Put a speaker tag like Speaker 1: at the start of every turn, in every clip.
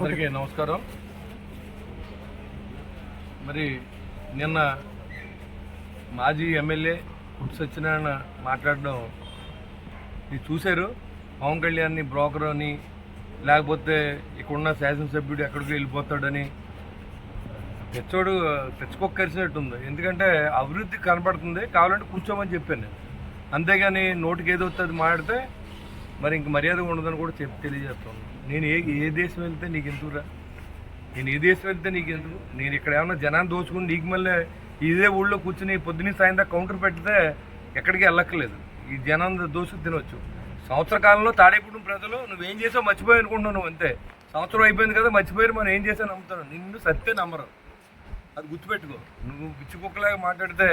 Speaker 1: అందరికీ నమస్కారం. మరి నిన్న మాజీ ఎమ్మెల్యే కుట్ సత్యనారాయణ మాట్లాడడం మీరు చూశారు. పవన్ కళ్యాణ్ని బ్రోకర్ అని లేకపోతే ఇక్కడున్న శాసనసభ్యుడు ఎక్కడికి వెళ్ళిపోతాడని. తెచ్చోడు తెచ్చుకోక్కరిసినట్టుంది. ఎందుకంటే అభివృద్ధి కనపడుతుంది కావాలంటే కూర్చోమని చెప్పాను నేను. అంతేగాని నోటికి ఏదో వస్తుంది మాట్లాడితే మరి ఇంక మర్యాద ఉండదని కూడా చెప్పి తెలియజేస్తాను. నేను ఏ ఏ దేశం వెళ్తే నీకు ఎందుకురా? నేను ఏ దేశం వెళ్తే నీకు ఎందుకు? నేను ఇక్కడ ఏమన్నా జనాన్ని దోచుకుని నీకు మళ్ళీ ఇదే ఊళ్ళో కూర్చుని పొద్దున్న సాయంత్రం కౌంటర్ పెడితే ఎక్కడికి వెళ్ళక్కర్లేదు. ఈ జనాన్ని దోచుకు తినవచ్చు సంవత్సర కాలంలో తాడేపుడు ప్రజలు నువ్వేం చేసావు? మర్చిపోయి అనుకుంటున్నావు నువ్వు అంతే. సంవత్సరం అయిపోయింది కదా మర్చిపోయారు మనం ఏం చేసావు? నమ్ముతాను నిన్ను సత్తే నమ్మరు. అది గుర్తుపెట్టుకో. నువ్వు పిచ్చిపొక్కలాగా మాట్లాడితే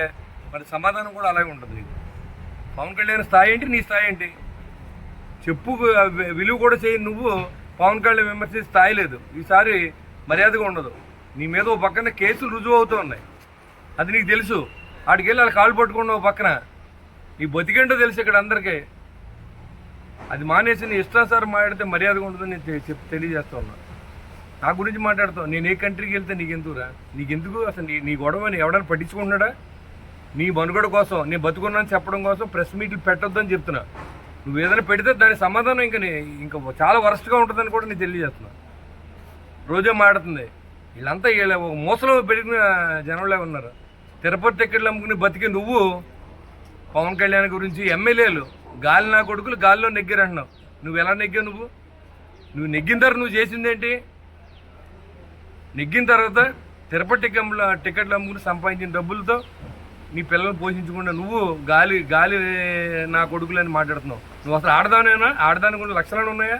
Speaker 1: మరి సమాధానం కూడా అలాగే ఉంటుంది. నీకు పవన్ కళ్యాణ్ స్థాయి ఏంటి? నీ స్థాయి ఏంటి? చెప్పు విలువ కూడా చేయని నువ్వు పవన్ కళ్యాణ్ విమర్శించే స్థాయి లేదు. ఈసారి మర్యాదగా ఉండదు. నీ మీద ఓ పక్కన కేసులు రుజువు అవుతూ ఉన్నాయి. అది నీకు తెలుసు. ఆడికి వెళ్ళి వాళ్ళ కాళ్ళు పట్టుకున్న ఓ పక్కన. నీ బతికేంటో తెలుసు ఇక్కడ అందరికీ. అది మానేసి నీ ఇష్టానుసారం మాట్లాడితే మర్యాదగా ఉండదని నేను చెప్ తెలియజేస్తా ఉన్నా. నా గురించి మాట్లాడతావు. నేను ఏ కంట్రీకి వెళ్తే నీకెందుకురా నీకెందుకు అసలు నీ నీ గొడవని ఎవడైనా పట్టించుకుంటున్నాడా? నీ మనుగడ కోసం నేను బతుకున్నాను చెప్పడం కోసం ప్రెస్ మీట్లు పెట్టొద్దని చెప్తున్నా. నువ్వు ఏదైనా పెడితే దాని సమాధానం ఇంకా నీ- ఇంకా చాలా వరస్ట్గా ఉంటుందని కూడా నేను తెలియజేస్తున్నా. రోజే మాడుతుంది వీళ్ళంతా వీళ్ళ ఒక మూసలో పెరిగిన జనంలో ఉన్నారు. తిరుపతి టికెట్లు అమ్ముకుని బతికి నువ్వు పవన్ కళ్యాణ్ గురించి ఎమ్మెల్యేలు గాలి నా కొడుకులు గాలిలో నెగ్గారంటున్నావు నువ్వు ఎలా నెగ్గావు నువ్వు? నువ్వు నెగ్గిన తర్వాత నువ్వు చేసిందేంటి నెగ్గిన తర్వాత తిరుపతి టిక్కెట్లు టికెట్లు అమ్ముకుని సంపాదించిన డబ్బులతో నీ పిల్లల్ని పోషించకుండా నువ్వు గాలి గాలి నా కొడుకులని మాట్లాడుతున్నావు. నువ్వు అసలు ఆడదానేనా? ఆడదానికి కూడా లక్షణాలు ఉన్నాయా?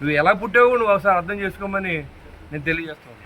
Speaker 1: నువ్వు ఎలా పుట్టావు నువ్వు ఒకసారి అర్థం చేసుకోమని నేను తెలియజేస్తాను